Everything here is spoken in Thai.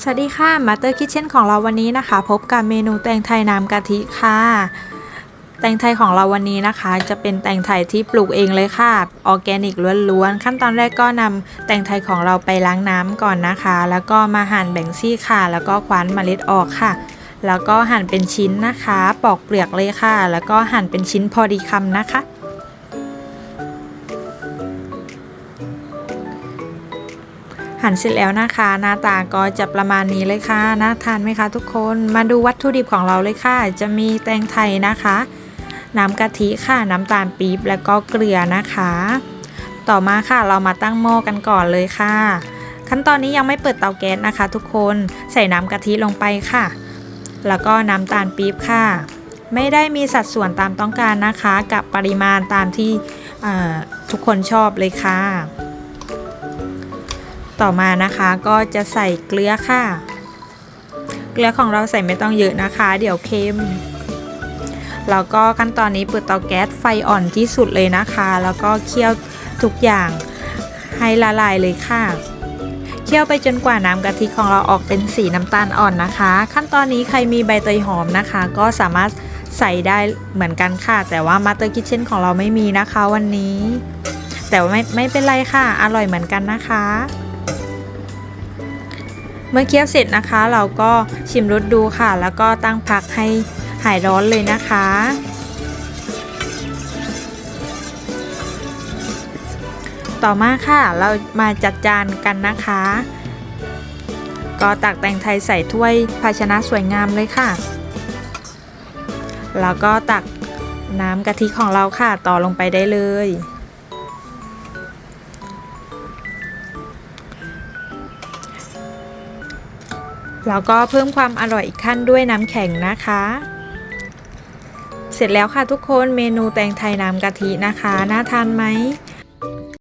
สวัสดีค่ะมาเตอร์คิทเช่นของเราวันนี้นะคะ พบกับเมนูแตงไทยน้ำกะทิค่ะ แตงไทยของเราวันนี้นะคะ จะเป็นแตงไทยที่ปลูกเองเลยค่ะออร์แกนิกล้วนๆขั้นตอนแรกก็นำแตงไทยของเราไปล้างน้ำก่อนนะคะ แล้วก็มาหั่นแบ่งซี่ค่ะ แล้วก็คว้านเมล็ดออกค่ะ แล้วก็หั่นเป็นชิ้นนะคะ ปอกเปลือกเลยค่ะ แล้วก็หั่นเป็นชิ้นพอดีคำนะคะ หั่นเสร็จแล้วนะคะ หน้าตาก็จะประมาณนี้เลยค่ะน่าทานไหมคะทุกคนมาดูวัตถุดิบของเราเลยค่ะ จะมีแตงไทยนะคะ น้ำกะทิค่ะน้ำตาลปี๊บแล้วก็เกลือนะคะ ต่อมาค่ะเรามาตั้งหม้อกันก่อนเลยค่ะ ขั้นตอนนี้ยังไม่เปิดเตาแก๊สนะคะ ทุกคนใส่น้ำกะทิลงไปค่ะ แล้วก็น้ำตาลปี๊บค่ะ ไม่ได้มีสัดส่วนตามต้องการนะคะ กับปริมาณตามที่ทุกคนชอบเลยค่ะ ต่อมานะคะก็จะใส่เกลือค่ะ เกลือของเราใส่ไม่ต้องเยอะนะคะ เดี๋ยวเค็มแล้วก็ขั้นตอนนี้เปิดเตาแก๊สไฟอ่อนที่สุดเลยนะคะ แล้วก็เคี่ยวทุกอย่างให้ละลายเลยค่ะเคี่ยวไปจนกว่าน้ำกะทิของเราออกเป็นสีน้ำตาลอ่อนนะคะ ขั้นตอนนี้ใครมีใบเตยหอมนะคะ ก็สามารถใส่ได้เหมือนกันค่ะ แต่ว่ามาเตอร์คิทเช่นของเราไม่มีนะคะวันนี้ แต่ว่าไม่ไม่เป็นไรค่ะ อร่อยเหมือนกันนะคะ เมื่อเคี่ยวเสร็จนะคะ เราก็ชิมรสดูค่ะ แล้วก็ตั้งพักให้หายร้อนเลยนะคะต่อมาค่ะเรามาจัดจานกันนะคะ ก็ตักแตงไทยใส่ถ้วยภาชนะสวยงามเลยค่ะ แล้วก็ตักน้ำกะทิของเราค่ะต่อลงไปได้เลย แล้วก็เพิ่มความอร่อยอีกขั้นด้วยน้ำแข็งนะคะ เสร็จแล้วค่ะทุกคนเมนูแตงไทยน้ำกะทินะคะ น่าทานไหม